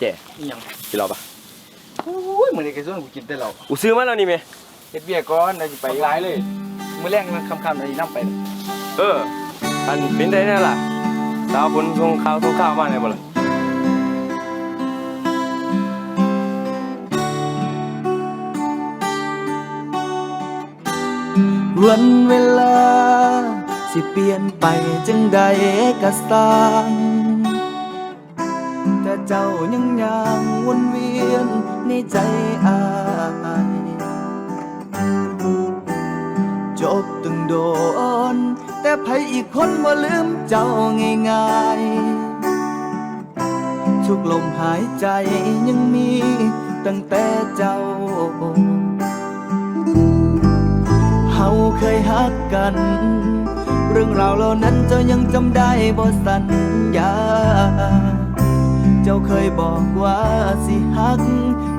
เจ๊อีหยังกินเราปะโอ้ยมื้อนี้ก็ส่วนกูกินแต่เหล้ากูซื้อมาแล้วนี่เมเฮ็ดเบียร์ก่อนแล้วสิไปหลายเลยมื้อแรกมันค่ำๆแล้วสินำไป เออ อันเป็นได้แน่ล่ะดาวฝนทงข้าวทงข้าวมาเนี่ยบ่ล่ะวันเวลา สิเปลี่ยนไปจังใดก็สร้างแต่ เจ้ายังยังวนเวียนในใจอายจบตึงโดน แต่ไผอีกคนบ่ลืมเจ้าง่ายๆ ทุกลมหายใจยังมีตั้งแต่เจ้าเฮาเคยฮักกัน เรื่องราวเหล่านั้นเจ้ายังจำได้บ่สัญญา จ้าเคยบอกว่าสิฮัก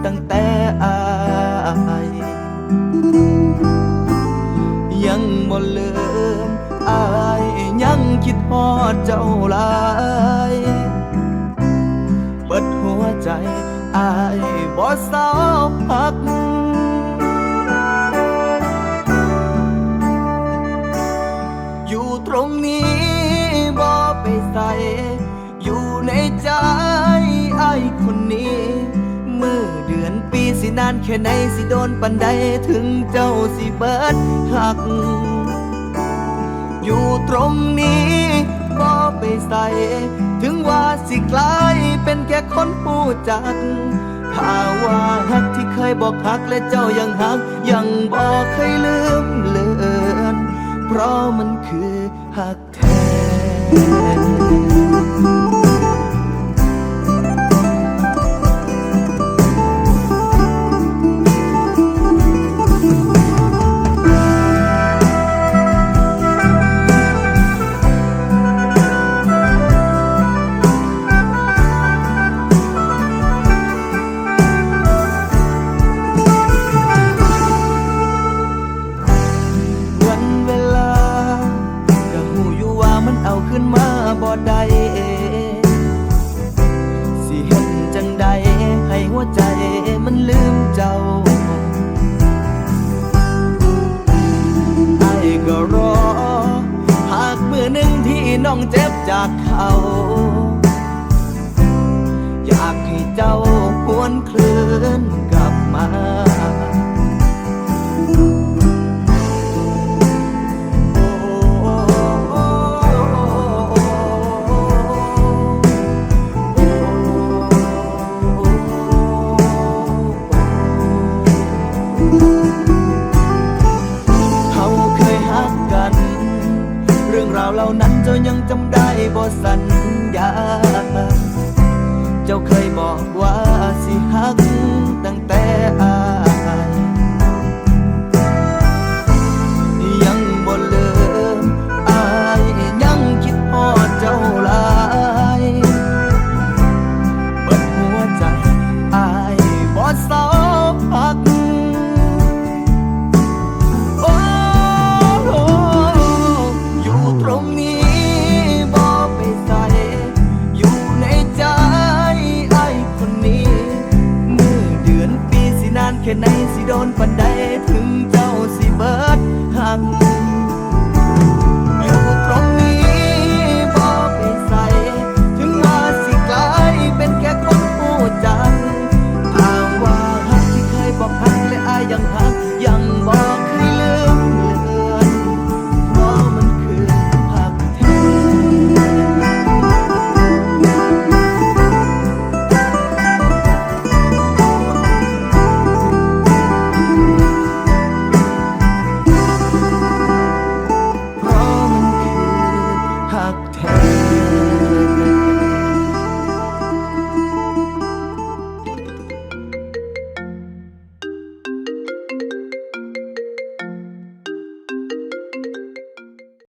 ตั้งแต่อายยังบ่ลืมอายยังคิดฮอดเจ้าลา นานแค่ไหนสิโดนปันใดถึงเจ้าสิเบิดหัก อยู่ตรงนี้บ่ไปใส่ ถึงว่าสิกลายเป็นแค่คนผู้จัก ถ้าว่าฮักที่เคยบอกฮักและเจ้ายังฮัก ยังบอกเคยลืมเลือนเพราะมันคือฮักแท้ บ่ได้สิเห็นจังใดให้หัวใจมันลืมเจ้าไอ้ก็รอ หากมือหนึ่งที่น้องเจ็บจากเขา อยากให้เจ้าหวนคลื่น รื่องราวเหล่านั้นเจ้ายังจำได้บ่สัญญา เจ้าเคยบอกว่าสิหัก